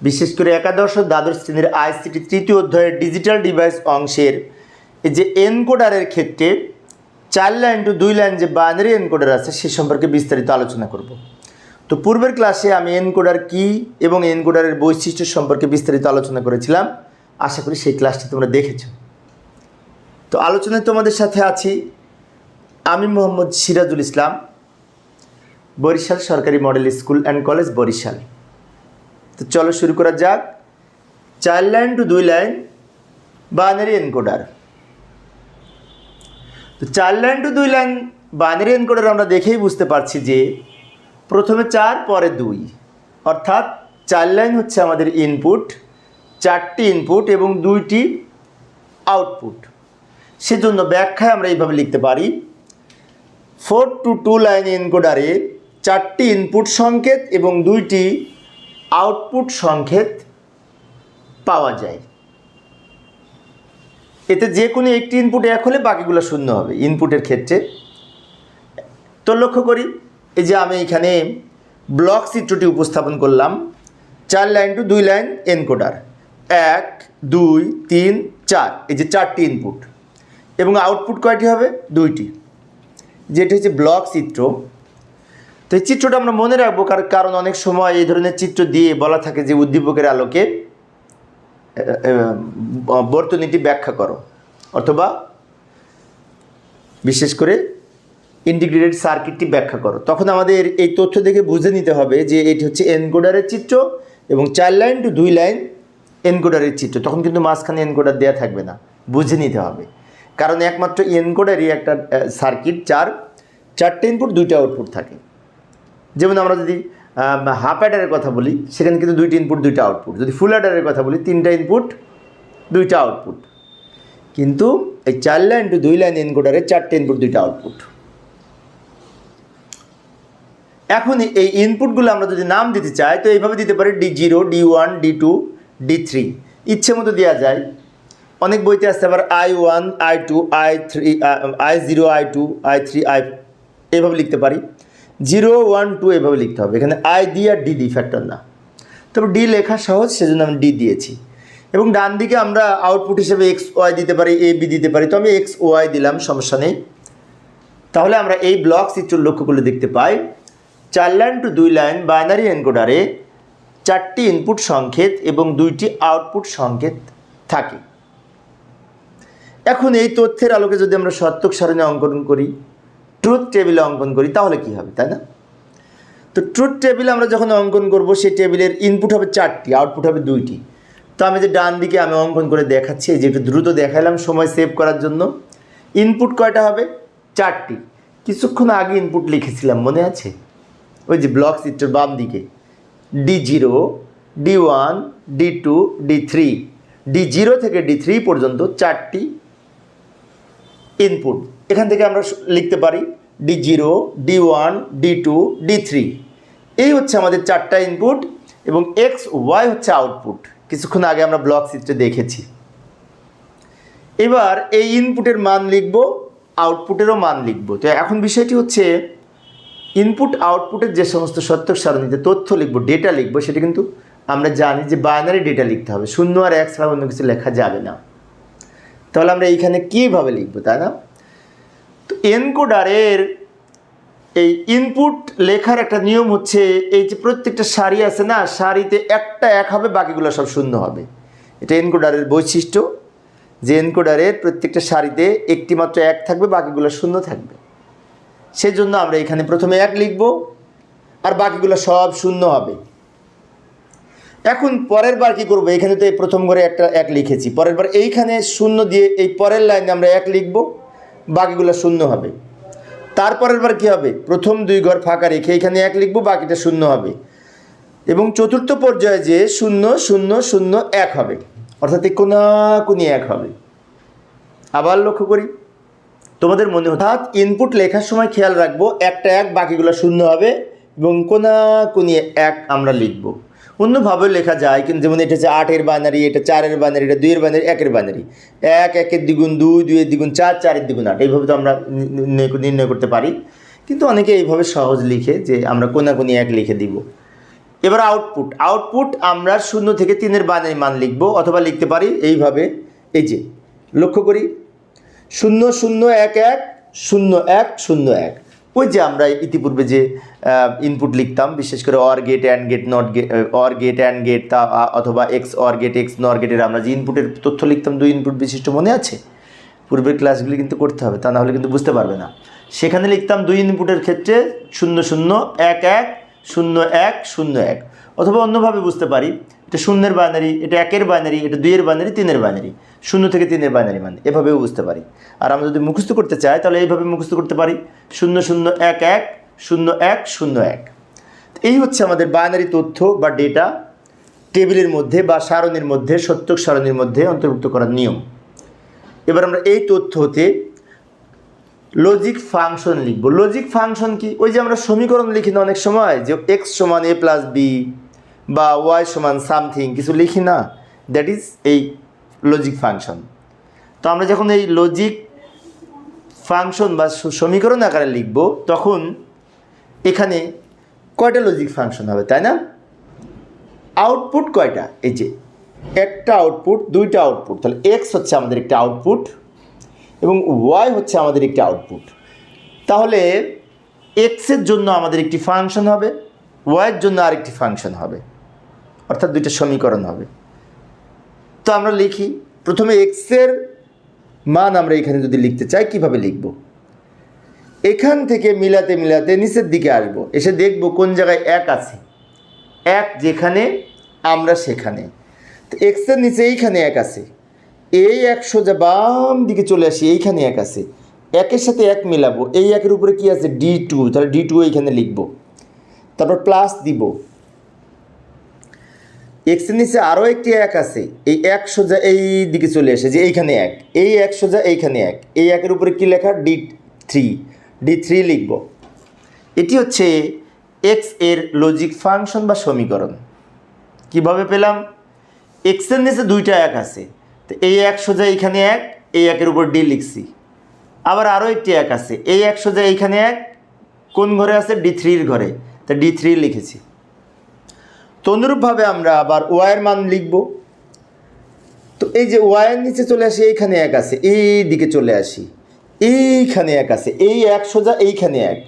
বিশেষ করে একাদশ দ্বাদশ শ্রেণির আইসিটি তৃতীয় অধ্যায়ের ডিজিটাল ডিভাইস অংশের যে এনকোডারের ক্ষেত্রে চার লাইন টু দুই লাইন যে বাইনারি এনকোডার আছে, সে সম্পর্কে বিস্তারিত আলোচনা করব। তো পূর্বের ক্লাসে আমি এনকোডার কি এবং এনকোডারের বৈশিষ্ট্য সম্পর্কে বিস্তারিত আলোচনা করেছিলাম। আশা করি সেই ক্লাসটি তোমরা দেখেছ। তো আলোচনায় তোমাদের সাথে আছি আমি মোহাম্মদ সিরাজুল ইসলাম, বরিশাল সরকারি model school and college Barisal. তো চলো শুরু করা যাক। চার লাইন টু দুই লাইন বাইনারি এনকোডার তো চার লাইন টু দুই লাইন বাইনারি এনকোডার আমরা দেখেই বুঝতে পারছি যে প্রথমে চার, পরে দুই। অর্থাৎ চার লাইন হচ্ছে আমাদের ইনপুট চারটি ইনপুট এবং দুইটি আউটপুট সেজন্য ব্যাখ্যায় আমরা এইভাবে লিখতে পারি। ফোর টু টু লাইন এনকোডারে চারটি ইনপুট সংকেত এবং দুইটি আউটপুট সংকেত পাওয়া যায়। এতে যে কোনো একটি ইনপুট এক হলে বাকিগুলো শূন্য হবে ইনপুটের ক্ষেত্রে। তো লক্ষ্য করি, এই যে আমি এখানে ব্লক চিত্রটি উপস্থাপন করলাম, চার লাইন টু দুই লাইন এনকোডার এক, দুই, তিন, চার, এই যে চারটি ইনপুট এবং আউটপুট কয়টি হবে? দুইটি। যেটি হচ্ছে ব্লক চিত্র। তো এই চিত্রটা আমরা মনে রাখব, কার- কারণ অনেক সময় এই ধরনের চিত্র দিয়ে বলা থাকে যে উদ্দীপকের আলোকে বর্তনীটি ব্যাখ্যা করো। অথবা বিশেষ করে ইন্টিগ্রেটেড সার্কিটটি ব্যাখ্যা করো। তখন আমাদের এই তথ্য দেখে বুঝে নিতে হবে যে এটি হচ্ছে এনকোডারের চিত্র এবং চার লাইন টু দুই লাইন এনকোডারের চিত্র। তখন কিন্তু মাঝখানে এনকোডার দেওয়া থাকবে না। বুঝে নিতে হবে। কারণ একমাত্র এনকোডারই একটা সার্কিট চার চারটে ইনপুট দুইটা আউটপুট থাকে। যেমন আমরা যদি হাফ অ্যাডারের কথা বলি, সেখানে কিন্তু দুইটা ইনপুট দুইটা আউটপুট যদি ফুল অ্যাডারের কথা বলি, তিনটা ইনপুট দুইটা আউটপুট কিন্তু এই চার লাইন টু দুই লাইন এনকোডারে চারটে ইনপুট দুইটা আউটপুট এখন এই ইনপুটগুলো আমরা যদি নাম দিতে চাই, তো এইভাবে দিতে পারি D zero D one D two D three ইচ্ছে মতো দেওয়া যায়। অনেক বইতে আসতে আবার I one I two I three I zero I two I three I এইভাবে লিখতে পারি। জিরো ওয়ান টু এভাবে লিখতে হবে। এখানে আই ডি আর ডি ডি ফ্যাক্টর না। তবে ডি লেখা সহজ, সেজন্য আমি ডি দিয়েছি। এবং ডান দিকে আমরা আউটপুট হিসেবে এক্স ওয়াই দিতে পারি এ বি দিতে পারি। তো আমি এক্স ওয়াই দিলাম, সমস্যা নেই। তাহলে আমরা এই ব্লক চিত্র লক্ষ্য করলে দেখতে পাই। চার লাইন টু দুই লাইন বাইনারি এনকোডারে চারটি ইনপুট সংকেত এবং দুইটি আউটপুট সংকেত থাকে। এখন এই তথ্যের আলোকে যদি আমরা সত্যক সারণী অঙ্কন করি ট্রুথ টেবিলে অঙ্কন করি, তাহলে কি হবে, তাই না? তো ট্রুথ টেবিলে আমরা যখন অঙ্কন করব, সেই টেবিলের ইনপুট হবে চারটি আউটপুট হবে দুইটি। তো আমি যে ডান দিকে আমি অঙ্কন করে দেখাচ্ছি যে একটু দ্রুত দেখালাম সময় সেভ করার জন্য। ইনপুট কয়টা হবে? চারটি। কিছুক্ষণ আগে ইনপুট লিখেছিলাম, মনে আছে? ওই যে ব্লক চিত্রের বাম দিকে। D zero D one D two D three D zero থেকে ডি থ্রি পর্যন্ত চারটি ইনপুট এখান থেকে আমরা লিখতে পারি D zero D one D two D three এই হচ্ছে আমাদের চারটা ইনপুট এবং এক্স ওয়াই হচ্ছে আউটপুট কিছুক্ষণ আগে আমরা ব্লক চিত্রে দেখেছি। এবার এই ইনপুটের মান লিখব আউটপুটেরও মান লিখব। তো এখন বিষয়টি হচ্ছে ইনপুট আউটপুটের যে সমস্ত সত্যক সারণীতে তথ্য লিখব ডেটা লিখব, সেটা কিন্তু আমরা জানি যে বাইনারি ডেটা লিখতে হবে। শূন্য আর এক ছাড়া অন্য কিছু লেখা যাবে না। তাহলে আমরা এইখানে কীভাবে লিখব, তাই না? এনকোডারের এই ইনপুট লেখার একটা নিয়ম হচ্ছে এই যে প্রত্যেকটা সারি আছে না, সারিতে একটা এক হবে, বাকিগুলো সব শূন্য হবে। এটা এনকোডারের বৈশিষ্ট্য যে এনকোডারের প্রত্যেকটা সারিতে একটি মাত্র এক থাকবে, বাকিগুলো শূন্য থাকবে। সেই জন্য আমরা এখানে প্রথমে এক লিখব, আর বাকিগুলো সব শূন্য হবে। এখন পরের বার কী করব? এখানে তো এই প্রথম ঘরে একটা এক লিখেছি। পরের বার এইখানে শূন্য দিয়ে এই পরের লাইনে আমরা এক লিখব। বাকিগুলো শূন্য হবে। তারপরের বার কী হবে? প্রথম দুই ঘর ফাঁকা রেখে এখানে এক লিখব, বাকিটা শূন্য হবে। এবং চতুর্থ পর্যায়ে যে শূন্য শূন্য শূন্য, এক হবে। অর্থাৎ কোনাকুনি এক হবে। আবার লক্ষ্য করি। তোমাদের মনে অর্থাৎ ইনপুট লেখার সময় খেয়াল রাখব, একটা এক, বাকিগুলো শূন্য হবে এবং কোনাকুনি এক আমরা লিখব। অন্যভাবেও লেখা যায়, কিন্তু যেমন এটা হচ্ছে আটের বাইনারি এটা চারের বাইনারি এটা দুইয়ের বাইনারি একের বাইনারি এক, একের দ্বিগুণ দুই, দুইয়ের দ্বিগুণ চার, চারের দ্বিগুণ আট। এইভাবে তো আমরা নির্ণয় করতে পারি। কিন্তু অনেকে এইভাবে সহজ লিখে যে আমরা কোনাকুনি এক লিখে দিব। এবার আউটপুট আউটপুট আমরা শূন্য থেকে তিনের বাইনারি মান লিখব অথবা লিখতে পারি এইভাবে। এই যে, লক্ষ্য করি। শূন্য শূন্য, এক এক, শূন্য এক শূন্য, এক। ওই যে আমরা ইতিপূর্বে যে ইনপুট লিখতাম, বিশেষ করে or gate and gate not gate or gate and gate তা অথবা এক্স অর গেট এক্স নর গেটের আমরা যে ইনপুটের তথ্য লিখতাম, দুই ইনপুট বিশিষ্ট মনে আছে? পূর্বের ক্লাসগুলি কিন্তু করতে হবে, তা নাহলে কিন্তু বুঝতে পারবে না। সেখানে লিখতাম দুই ইনপুটের ক্ষেত্রে শূন্য শূন্য, এক এক, শূন্য এক শূন্য এক। অথবা অন্যভাবে বুঝতে পারি। এটা শূন্যের বাইনারি এটা একের বাইনারি এটা দুইয়ের বাইনারি তিনের বাইনারি শূন্য থেকে তিনের বাইনারি মানে এভাবেও বুঝতে পারি। আর আমরা যদি মুখস্থ করতে চাই, তাহলে এইভাবে মুখস্থ করতে পারি। শূন্য শূন্য, এক এক, শূন্য এক শূন্য, এক। এই হচ্ছে আমাদের বাইনারি তথ্য বা ডেটা টেবিলের মধ্যে বা সারণীর মধ্যে, সত্যক সারণীর মধ্যে অন্তর্ভুক্ত করার নিয়ম। এবার আমরা এই তথ্য হতে লজিক ফাংশন লিখব। লজিক ফাংশন কি? ওই যে আমরা সমীকরণ লিখি না অনেক সময়, যে এক্স সমান এ প্লাস বি বা ওয়াই সমান সামথিং কিছু লিখি না দ্যাট ইজ এই লজিক ফাংশন তো আমরা যখন এই লজিক ফাংশন বা সমীকরণ আকারে লিখব, তখন এখানে কয়টা লজিক ফাংশন হবে, তাই না? আউটপুট কয়টা? এই যে একটা আউটপুট দুইটা আউটপুট তাহলে এক্স হচ্ছে আমাদের একটা আউটপুট এবং ওয়াই হচ্ছে আমাদের একটি আউটপুট তাহলে এক্সের জন্য আমাদের একটি ফাংশন হবে ওয়াইয়ের জন্য আরেকটি ফাংশন হবে। অর্থাৎ দুইটা সমীকরণ হবে। তো আমরা লিখি, প্রথমে এক্সের মান আমরা এখানে যদি লিখতে চাই, কীভাবে লিখব? এখান থেকে মিলাতে মিলাতে নিচের দিকে আসব। এসে দেখব কোন জায়গায় এক আছে। এক যেখানে, আমরা সেখানে। তো এক্সের নিচে এইখানে এক আছে। এই এক সোজা বাম দিকে চলে আসি, এইখানে এক আছে। একের সাথে এক মিলাবো। এই একের উপরে কি আছে? ডি টু তাহলে ডি টু এইখানে লিখব। তারপর প্লাস দিব। এক্সের নিচে আরও একটি এক আছে। এই এক সোজা এই দিকে চলে আসে যে এইখানে এক। এই এক সোজা এইখানে এক। এই একের উপরে কি লেখা? ডি থ্রি ডি থ্রি লিখব। এটি হচ্ছে এক্সের লজিক ফাংশন বা সমীকরণ। কীভাবে পেলাম? এক্সের নিচে দুইটা এক আছে। তো এই এক সোজা এইখানে এক, এই একের উপর ডি লিখছি। আবার আরও একটি এক আছে। এই এক সোজা এইখানে এক, কোন ঘরে আছে? ডি থ্রির ঘরে। তা ডি থ্রি লিখেছি। তো অনুরূপভাবে আমরা আবার ওয়াইয়ের মান লিখব। তো এই যে ওয়াইয়ের নিচে চলে আসি, এইখানে এক আছে, এই দিকে চলে আসি, এইখানে এক আছে, এই এক সোজা এইখানে এক,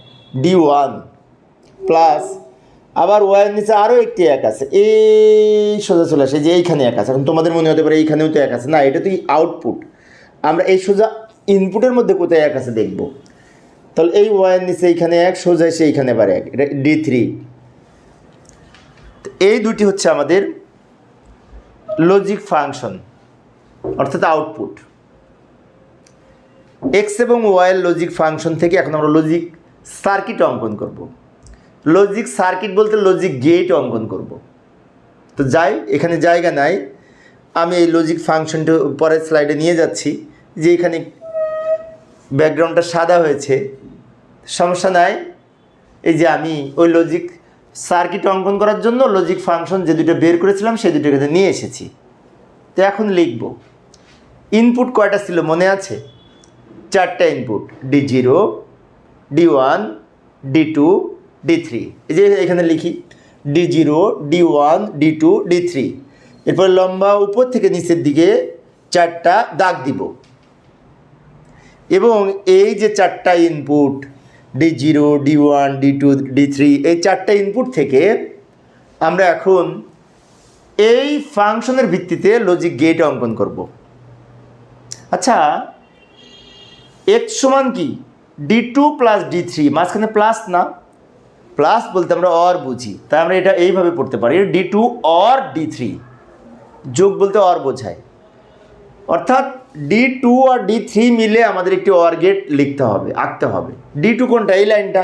ডি ওয়ান প্লাস আবার ওয়াইয়ের নিচে আরও একটি এক আছে, এই সোজা চলে আসে যে এইখানে এক আছে। এখন তোমাদের মনে হতে পারে এইখানেও তো এক আছে। না, এটা তো আউটপুট আমরা এই সোজা ইনপুটের মধ্যে কোথায় এক আছে দেখব। তাহলে এই ওয়াইয়ের নিচে এইখানে এক, সোজা এসে এইখানে আবার এক, এটা ডি থ্রি এই দুটি হচ্ছে আমাদের লজিক ফাংশন অর্থাৎ আউটপুট এক্স এবং ওয়াইয়ের লজিক ফাংশন থেকে এখন আমরা লজিক সার্কিট অঙ্কন করব। লজিক সার্কিট বলতে লজিক গেট অঙ্কন করব। তো যাই, এখানে জায়গা নাই। আমি এই লজিক ফাংশনটা পরের স্লাইডে নিয়ে যাচ্ছি, যে এখানে ব্যাকগ্রাউন্ডটা সাদা হয়েছে। সমস্যা নাই। এই যে আমি ওই লজিক সার্কিট অঙ্কন করার জন্য লজিক ফাংশন যে দুটো বের করেছিলাম সেই দুটো এখানে নিয়ে এসেছি। তো এখন লিখব ইনপুট কয়টা ছিল মনে আছে? চারটা input D zero D one D two D three এই যে এখানে লিখি D zero D one D two D three এরপর লম্বা উপর থেকে নিচের দিকে চারটা দাগ দিব। এবং এই যে চারটা input D zero D one D two D three এই চারটে ইনপুট থেকে আমরা এখন এই ফাংশনের ভিত্তিতে লজিক গেট অঙ্কন করব। আচ্ছা এক্স সমান কি? D two plus D three মাঝখানে প্লাস না? প্লাস বলতে আমরা অর বুঝি। তাই আমরা এটা এইভাবে পড়তে পারি D two or D three যোগ বলতে অর বোঝায়। অর্থাৎ ডি টু আর ডি থ্রি মিলে আমাদের একটি অর গেট লিখতে হবে, আঁকতে হবে। ডি টু কোনটা? এই লাইনটা।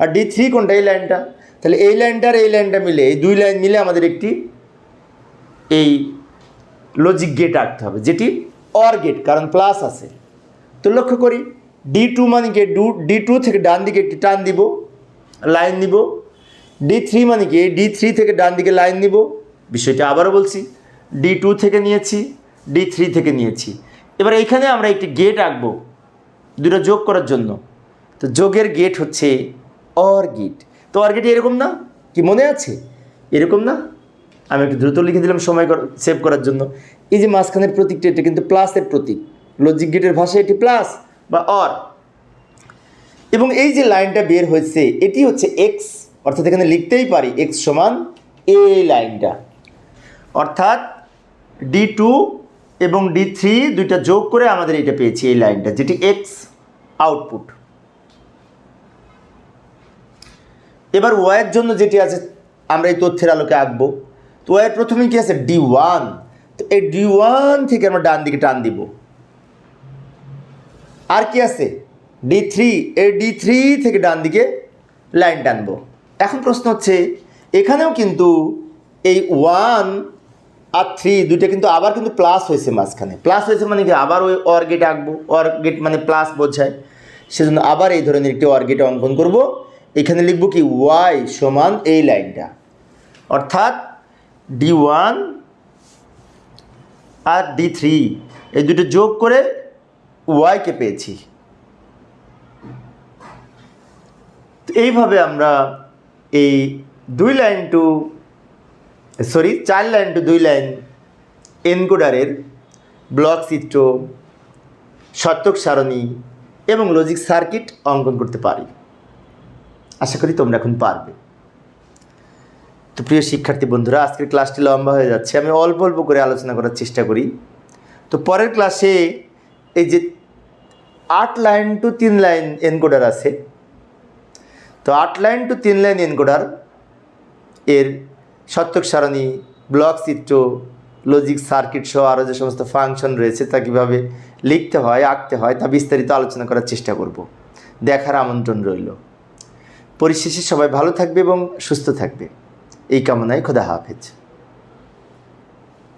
আর ডি থ্রি কোনটা? এই লাইনটা। তাহলে এই লাইনটা আর এই লাইনটা মিলে, এই দুই লাইন মিলে আমাদের একটি এই লজিক গেট আঁকতে হবে, যেটি অর গেট কারণ প্লাস আছে। তো লক্ষ্য করি ডি টু মানে কি? ডু ডি টু থেকে ডান দিকে একটি টান দিব, লাইন দিব। ডি থ্রি মানে কি? ডি থ্রি থেকে ডান দিকে লাইন দিব। বিষয়টা আবারও বলছি ডি টু থেকে নিয়েছি। ডি থ্রি থেকে নিয়েছি। এবার এইখানে আমরা একটি গেট আঁকবো, দুটো যোগ করার জন্য। তো যোগের গেট হচ্ছে অর গেট তো অর গেট এরকম না? কি মনে আছে? এরকম না? আমি একটু দ্রুত লিখে দিলাম সময় সেভ করার জন্য। এই যে মাঝখানের প্রতীকটা, এটা কিন্তু প্লাসের প্রতীক। লজিক গেটের ভাষায় এটি প্লাস বা অর এবং এই যে লাইনটা বের হয়েছে, এটি হচ্ছে এক্স অর্থাৎ এখানে লিখতেই পারি এক্স সমান এই লাইনটা। অর্থাৎ ডি টু এবং ডি থ্রি দুইটা যোগ করে আমাদের এটা পেয়েছি এই লাইনটা, যেটি এক্স আউটপুট এবার ওয়াইয়ের জন্য যেটি আছে, আমরা এই তথ্যের আলোকে আঁকবো। তো ওয়াইয়ের প্রথমে কি আছে? ডি ওয়ান তো এই ডি ওয়ান থেকে আমরা ডান দিকে টান দিব। আর কি আছে? ডি থ্রি এই ডি থ্রি থেকে ডান দিকে লাইন টানবো। এখন প্রশ্ন হচ্ছে, এখানেও কিন্তু এই ওয়ান আর থ্রি দুইটা কিন্তু আবার কিন্তু প্লাস হয়েছে মাঝখানে। প্লাস হয়েছে মানে কি? আবার ওই অর গেট আঁকবো। অর গেট মানে প্লাস বোঝায়। সেজন্য আবার এই ধরনের একটি অর গেট অঙ্কন করব। এখানে লিখব কি ওয়াই সমান এই লাইনটা। অর্থাৎ ডি ওয়ান আর ডি থ্রি এই দুটো যোগ করে ওয়াইকে পেয়েছি। তো এইভাবে আমরা এই দুই লাইন টু সরি চার লাইন টু দুই লাইন এনকোডারের ব্লক চিত্র সত্যক সারণী এবং লজিক সার্কিট অঙ্কন করতে পারি। আশা করি তোমরা এখন পারবে। তো প্রিয় শিক্ষার্থী বন্ধুরা, আজকের ক্লাসটি লম্বা হয়ে যাচ্ছে। আমি অল্প অল্প করে আলোচনা করার চেষ্টা করি। তো পরের ক্লাসে এই যে আট লাইন টু তিন লাইন এনকোডার আছে, তো আট লাইন টু তিন লাইন এনকোডার এর সত্যক সারণী, ব্লক চিত্র লজিক সার্কিট সহ আরও যে সমস্ত ফাংশন রয়েছে তা কীভাবে লিখতে হয়, আঁকতে হয় তা বিস্তারিত আলোচনা করার চেষ্টা করব। দেখার আমন্ত্রণ রইল। পরিশেষে সবাই ভালো থাকবে এবং সুস্থ থাকবে। এই কামনায় খোদা হাফেজ।